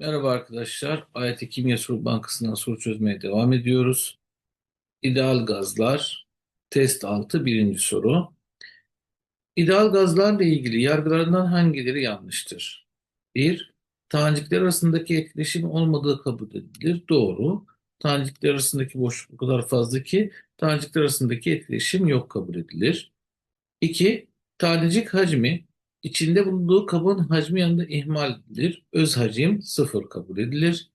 Merhaba arkadaşlar. AYT Kimya Soru Bankası'ndan soru çözmeye devam ediyoruz. İdeal gazlar. Test 6 birinci soru. İdeal gazlarla ilgili yargılarından hangileri yanlıştır? 1. Tanecikler arasındaki etkileşim olmadığı kabul edilir. Doğru. Tanecikler arasındaki boşluk o kadar fazla ki tanecikler arasındaki etkileşim yok kabul edilir. 2. Tanecik hacmi içinde bulunduğu kabın hacmi yanında ihmal edilir. Öz hacim sıfır kabul edilir.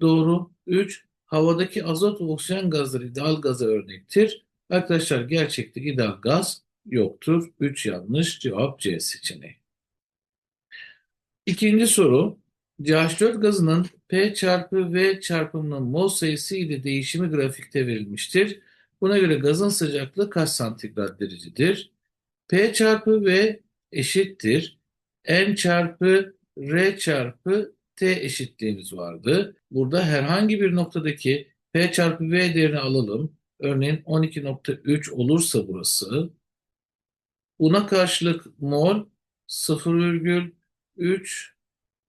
Doğru. 3. Havadaki azot ve oksijen gazları ideal gaza örnektir. Arkadaşlar gerçekte ideal gaz yoktur. 3 yanlış. Cevap C seçeneği. İkinci soru. CH4 gazının P çarpı V çarpımının mol sayısı ile değişimi grafikte verilmiştir. Buna göre gazın sıcaklığı kaç santigrat derecedir? P çarpı V eşittir. N çarpı R çarpı T eşitliğimiz vardı. Burada herhangi bir noktadaki P çarpı V değerini alalım. Örneğin 12.3 olursa burası. Buna karşılık mol 0,3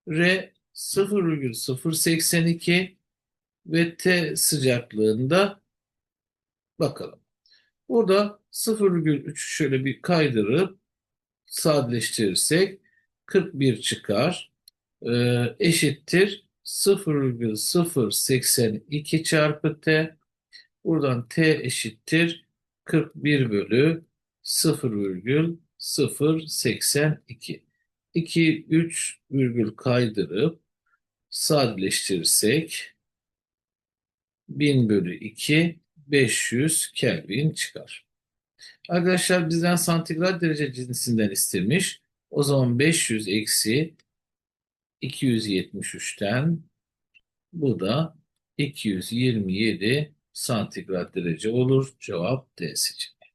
R 0,082 ve T sıcaklığında bakalım. Burada 0,3 şöyle bir kaydırıp sadeleştirirsek 41 çıkar. Ee, eşittir 0,082 çarpı T. Buradan T eşittir 41 bölü 0,082. 2, 3 virgül kaydırıp sadeleştirirsek 1000 bölü 2 500 Kelvin çıkar. Arkadaşlar bizden santigrat derece cinsinden istemiş. O zaman 500 eksi 273'ten bu da 227 santigrat derece olur. Cevap D seçeneği.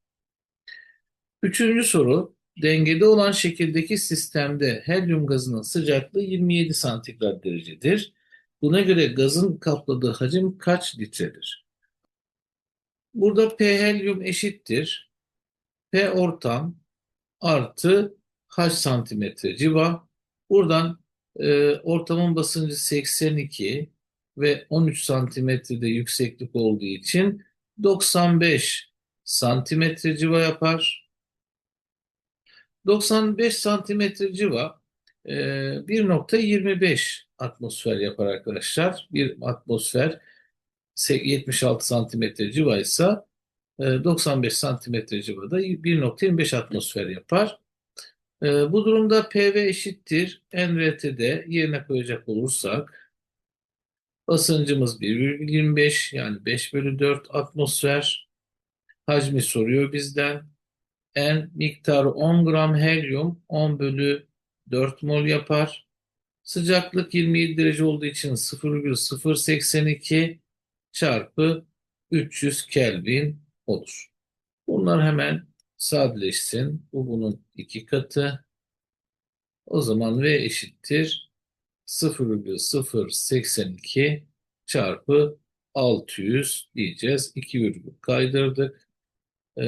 Üçüncü soru. Dengede olan şekildeki sistemde helyum gazının sıcaklığı 27 santigrat derecedir. Buna göre gazın kapladığı hacim kaç litredir? Burada P helyum eşittir. P ortam artı H santimetre civa. Buradan e, ortamın basıncı 82 ve 13 santimetrede yükseklik olduğu için 95 santimetre civa yapar. 95 santimetre civa e, 1.25 atmosfer yapar arkadaşlar. Bir atmosfer 76 santimetre civa ise 95 santimetre civada 1.25 atmosfer yapar. E, bu durumda PV eşittir NRT'de yerine koyacak olursak basıncımız 1,25 yani 5 bölü 4 atmosfer hacmi soruyor bizden. N miktarı 10 gram helyum 10 bölü 4 mol yapar. Sıcaklık 27 derece olduğu için 0,082 çarpı 300 Kelvin olur. Bunlar hemen sadeleşsin. Bu bunun iki katı. O zaman V eşittir 0,082 çarpı 600 diyeceğiz. 2 virgül kaydırdık. Ee,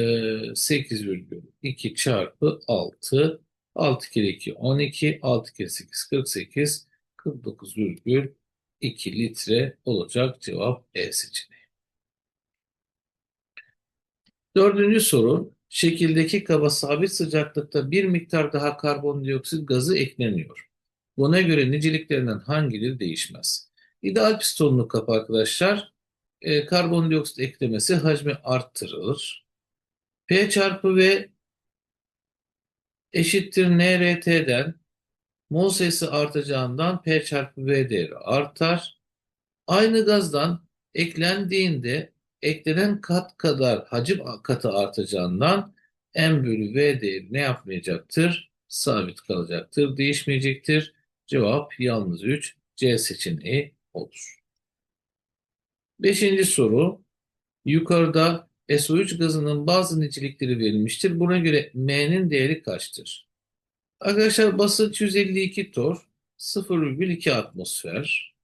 8,2 çarpı 6. 6 kere 2 12. 6 kere 8 48. 49,2 litre olacak cevap E seçeneği. Dördüncü soru. Şekildeki kaba sabit sıcaklıkta bir miktar daha karbondioksit gazı ekleniyor. Buna göre niceliklerinden hangileri değişmez? İdeal pistonlu kap arkadaşlar e, karbondioksit eklemesi hacmi arttırılır. P çarpı V eşittir NRT'den mol sayısı artacağından P çarpı V değeri artar. Aynı gazdan eklendiğinde eklenen kat kadar hacim katı artacağından M bölü V değeri ne yapmayacaktır? Sabit kalacaktır, değişmeyecektir. Cevap yalnız 3 C seçeneği olur. Beşinci soru. Yukarıda SO3 gazının bazı nitelikleri verilmiştir. Buna göre M'nin değeri kaçtır? Arkadaşlar basınç 152 torr, 0,2 atmosfer.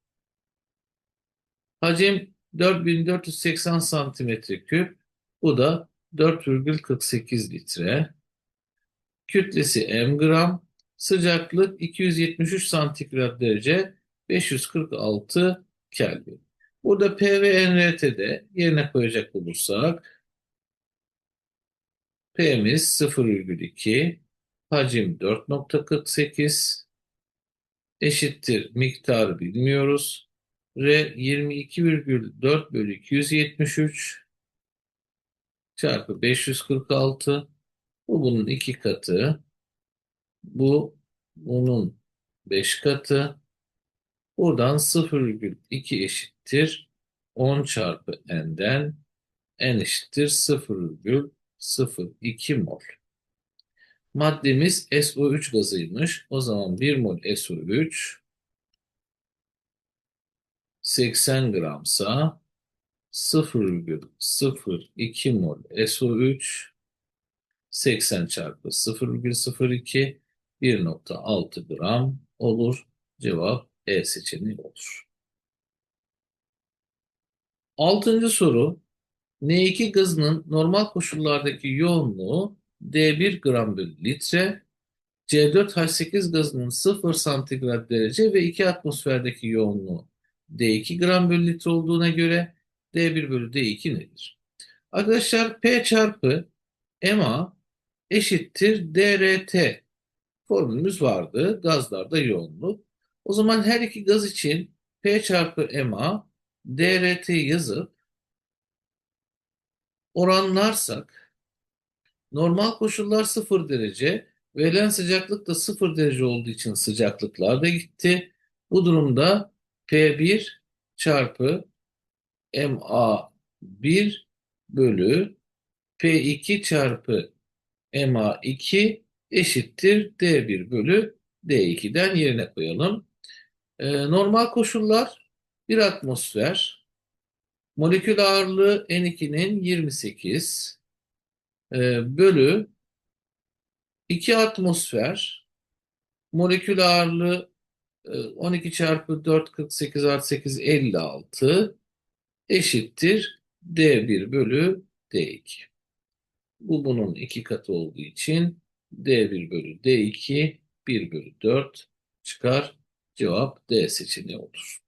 Hacim 4480 santimetre küp. Bu da 4,48 litre. Kütlesi m gram. Sıcaklık 273 santigrat derece. 546 Kelvin. Burada P ve NRT'de yerine koyacak olursak P'miz 0,2, hacim 4.48, eşittir miktar bilmiyoruz. R 22,4 bölü 273 çarpı 546 bu bunun iki katı. Bu bunun 5 katı. Buradan 0,2 eşittir 10 çarpı n'den. N eşittir 0,02 mol. Maddemiz SO3 gazıymış. O zaman 1 mol SO3 80 gramsa 0,02 mol SO3 80 çarpı 0,02 1.6 gram olur. Cevap E seçeneği olur. Altıncı soru. N2 gazının normal koşullardaki yoğunluğu D1 gram bölü litre, C4H8 gazının 0 santigrat derece ve 2 atmosferdeki yoğunluğu D2 gram bölü litre olduğuna göre D1 bölü D2 nedir? Arkadaşlar P çarpı MA eşittir DRT formülümüz vardı. Gazlarda yoğunluk. O zaman her iki gaz için P çarpı MA DRT yazıp oranlarsak normal koşullar 0 derece verilen sıcaklık da 0 derece olduğu için sıcaklıklar da gitti. Bu durumda P1 çarpı MA1 bölü P2 çarpı MA2 eşittir D1 bölü D2'den yerine koyalım. Ee, normal koşullar bir atmosfer. Molekül ağırlığı N2'nin 28 e, bölü 2 atmosfer. Molekül ağırlığı 12 çarpı 4 48 artı 8 56 eşittir D1 bölü D2. Bu bunun iki katı olduğu için D1 bölü D2 1 bölü 4 çıkar. Cevap D seçeneği olur.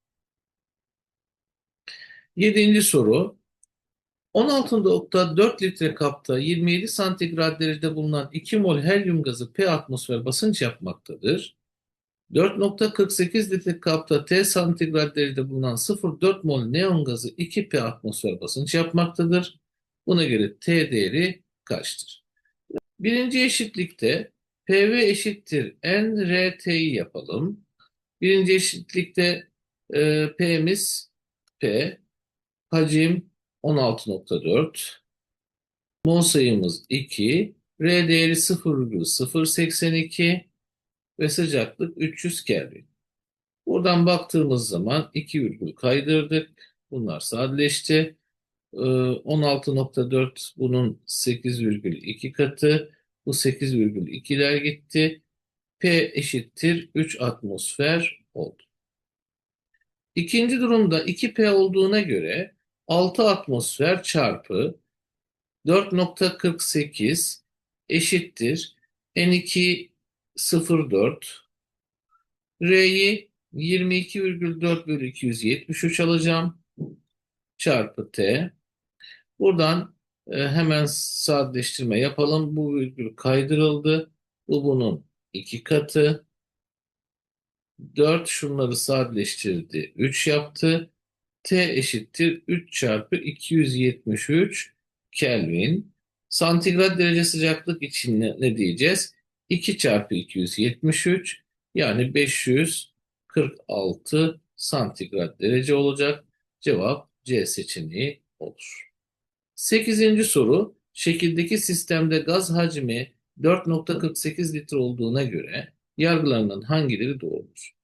Yedinci soru. 16.4 litre kapta 27 santigrat derecede bulunan 2 mol helyum gazı P atmosfer basınç yapmaktadır. 4.48 litre kapta T santigrat derecede bulunan 0.4 mol neon gazı 2P atmosfer basınç yapmaktadır. Buna göre T değeri kaçtır? Birinci eşitlikte PV eşittir NRT'yi yapalım. Birinci eşitlikte e, P'miz P, hacim 16.4, mol sayımız 2, R değeri 0,082 ve sıcaklık 300 Kelvin. Buradan baktığımız zaman 2 virgül kaydırdık. Bunlar sadeleşti. 16.4 ee, bunun 8,2 katı. Bu 8,2'ler gitti. P eşittir 3 atmosfer oldu. İkinci durumda 2P olduğuna göre 6 atmosfer çarpı 4.48 eşittir N2 0.4 R'yi 22,4 bölü 273 alacağım çarpı T Buradan e, hemen sadeleştirme yapalım. Bu virgül kaydırıldı. Bu bunun iki katı. 4 şunları sadeleştirdi. 3 yaptı. T eşittir 3 çarpı 273 Kelvin. Santigrat derece sıcaklık için ne, ne diyeceğiz? 2 çarpı 273 yani 546 santigrat derece olacak. Cevap C seçeneği olur. Sekizinci soru, şekildeki sistemde gaz hacmi 4.48 litre olduğuna göre yargılarından hangileri doğrudur?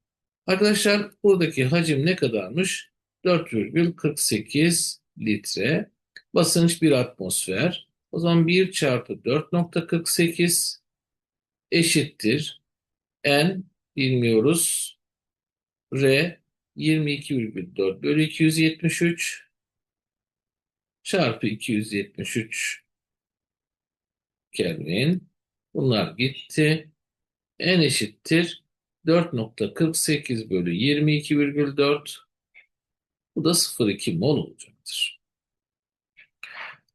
Arkadaşlar buradaki hacim ne kadarmış? 4,48 litre. Basınç 1 atmosfer. O zaman 1 çarpı 4.48 eşittir. N bilmiyoruz. R 22,4 bölü 273 çarpı 273 Kelvin. Bunlar gitti. N eşittir 4.48 bölü 22,4 bu da 0,2 mol olacaktır.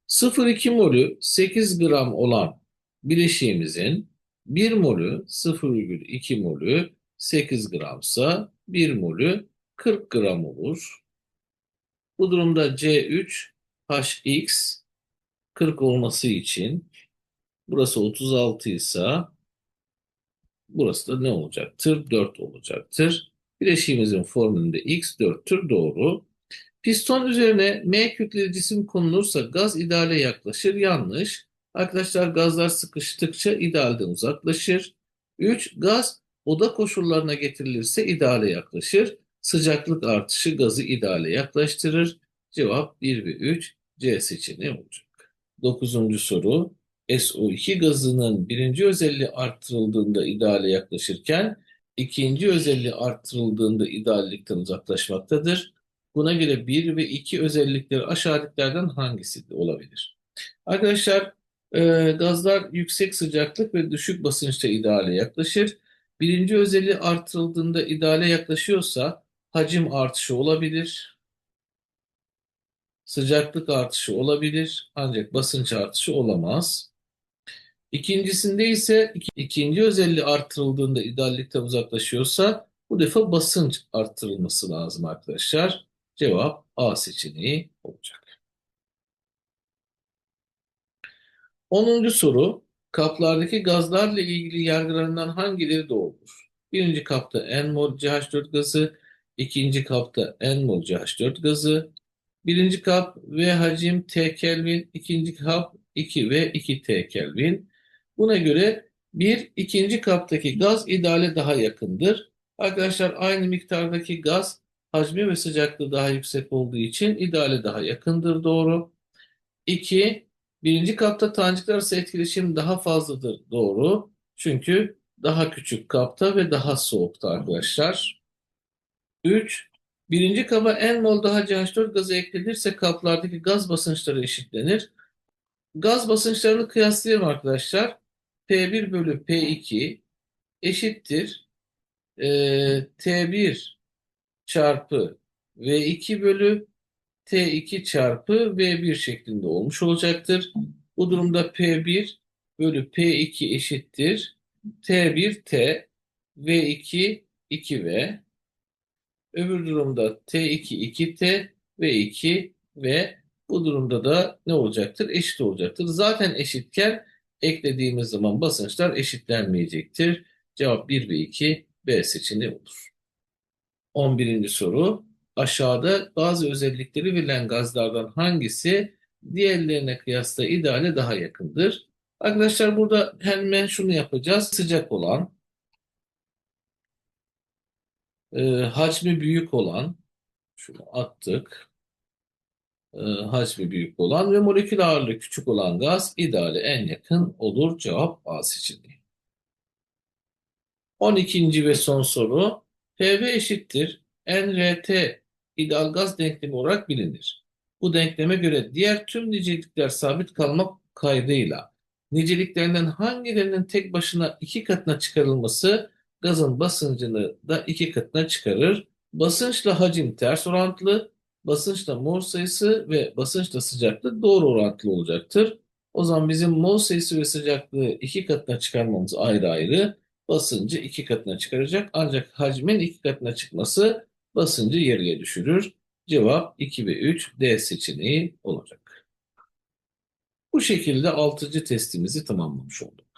0,2 molü 8 gram olan bileşiğimizin 1 molü 0,2 molü 8 gramsa 1 molü 40 gram olur. Bu durumda C3Hx 40 olması için burası 36 ise burası da ne olacaktır? 4 olacaktır. Bileşiğimizin formülünde X 4'tür doğru. Piston üzerine M kütleli cisim konulursa gaz ideale yaklaşır. Yanlış. Arkadaşlar gazlar sıkıştıkça idealden uzaklaşır. 3. Gaz oda koşullarına getirilirse ideale yaklaşır. Sıcaklık artışı gazı ideale yaklaştırır. Cevap 1 ve 3 C seçeneği olacak. Dokuzuncu soru. SO2 gazının birinci özelliği arttırıldığında ideale yaklaşırken ikinci özelliği arttırıldığında ideallikten uzaklaşmaktadır. Buna göre 1 ve 2 özellikleri aşağıdakilerden hangisi olabilir? Arkadaşlar e, gazlar yüksek sıcaklık ve düşük basınçta ideale yaklaşır. Birinci özelliği artırıldığında ideale yaklaşıyorsa hacim artışı olabilir. Sıcaklık artışı olabilir ancak basınç artışı olamaz. İkincisinde ise iki- ikinci özelliği artırıldığında ideallikten uzaklaşıyorsa bu defa basınç arttırılması lazım arkadaşlar. Cevap A seçeneği olacak. 10. soru. Kaplardaki gazlarla ilgili yargılarından hangileri doğrudur? Birinci kapta N mol CH4 gazı, ikinci kapta N mol CH4 gazı, birinci kap V hacim T Kelvin, ikinci kap 2 ve 2 T Kelvin. Buna göre bir ikinci kaptaki gaz ideale daha yakındır. Arkadaşlar aynı miktardaki gaz hacmi ve sıcaklığı daha yüksek olduğu için ideale daha yakındır doğru. 2. Birinci kapta tanecikler arası etkileşim daha fazladır doğru. Çünkü daha küçük kapta ve daha soğukta arkadaşlar. 3. Birinci kaba en mol daha CH4 gazı eklenirse kaplardaki gaz basınçları eşitlenir. Gaz basınçlarını kıyaslayalım arkadaşlar. P1 bölü P2 eşittir. e, T1 çarpı V2 bölü T2 çarpı V1 şeklinde olmuş olacaktır. Bu durumda P1 bölü P2 eşittir. T1 T, V2 2V. Öbür durumda T2 2T, V2 V. Bu durumda da ne olacaktır? Eşit olacaktır. Zaten eşitken eklediğimiz zaman basınçlar eşitlenmeyecektir. Cevap 1 ve 2 B seçeneği olur. 11. soru. Aşağıda bazı özellikleri verilen gazlardan hangisi diğerlerine kıyasla ideale daha yakındır? Arkadaşlar burada hemen şunu yapacağız. Sıcak olan, e, hacmi büyük olan, şunu attık. E, hacmi büyük olan ve molekül ağırlığı küçük olan gaz ideale en yakın olur. Cevap A seçeneği. 12. ve son soru. PV eşittir NRT ideal gaz denklemi olarak bilinir. Bu denkleme göre diğer tüm nicelikler sabit kalmak kaydıyla niceliklerinden hangilerinin tek başına iki katına çıkarılması gazın basıncını da iki katına çıkarır. Basınçla hacim ters orantılı, basınçla mol sayısı ve basınçla sıcaklık doğru orantılı olacaktır. O zaman bizim mol sayısı ve sıcaklığı iki katına çıkarmamız ayrı ayrı basıncı iki katına çıkaracak. Ancak hacmin iki katına çıkması basıncı yarıya düşürür. Cevap 2 ve 3 D seçeneği olacak. Bu şekilde 6. testimizi tamamlamış olduk.